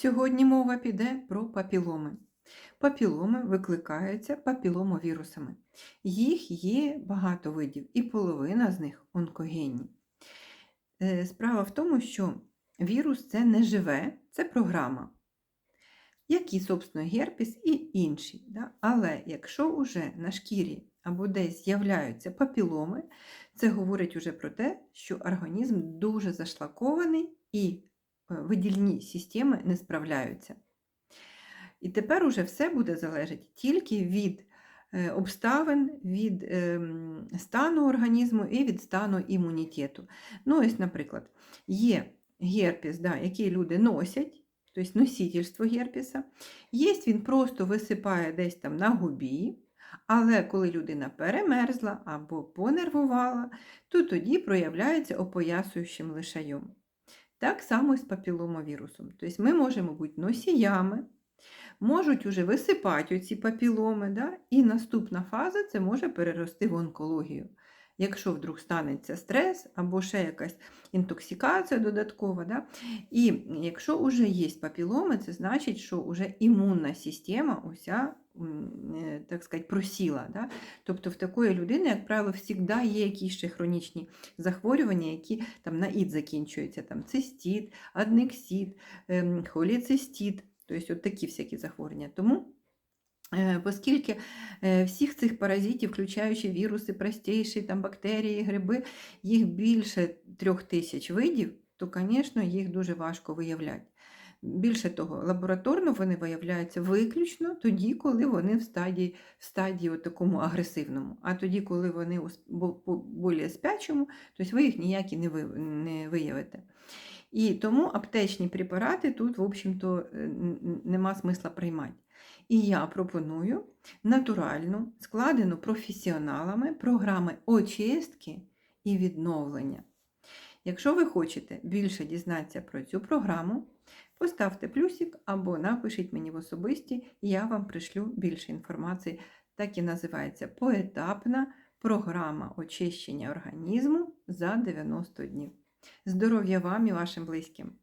Сьогодні мова піде про папіломи. Папіломи викликаються папіломовірусами. Їх є багато видів, і половина з них онкогенні. Е, Справа в тому, що вірус це не живе, це програма, як і, собственно, герпес і інші. Але якщо вже на шкірі або десь з'являються папіломи, це говорить уже про те, що організм дуже зашлакований і видільні системи не справляються. І тепер уже все буде залежати тільки від е, обставин, від ем, стану організму і від стану імунітету. Ну, ось, наприклад, є герпес, да, який люди носять, тобто носительство герпеса. Є він просто висипає десь там на губі, але коли людина перемерзла або понервувала, то тоді проявляється опоясуючим лишайом. Так само і з папіломовірусом. Тобто ми можемо бути носіями, можуть уже висипати оці папіломи, да? і наступна фаза це може перерости в онкологію. Якщо вдруг станеться стрес або ще якась інтоксикація додаткова. Да? І якщо вже є папіломи, це значить, що вже імунна система уся, так сказати, просіла. Да? Тобто в такої людини, як правило, завжди є якісь ще хронічні захворювання, які там на ід закінчуються, там цистит, аднексит, ем, холецистит, тобто от такі всякі захворювання. Тому Е, Оскільки е, всіх цих паразитів, включаючи віруси, простіші, там, бактерії, гриби, їх більше трьох тисяч видів, то, звісно, їх дуже важко виявляти. Більше того, лабораторно вони виявляються виключно тоді, коли вони в стадії, в стадії такому агресивному. А тоді, коли вони у більш спячому, тобто ви їх ніякі не, ви, не виявите. І тому аптечні препарати тут, в общем-то, е, нема смисла приймати. І я пропоную натуральну, складену професіоналами програми очистки і відновлення. Якщо ви хочете більше дізнатися про цю програму, поставте плюсик або напишіть мені в особисті, і я вам пришлю більше інформації. Так і називається поетапна програма очищення організму за 90 днів. Здоров'я вам і вашим близьким!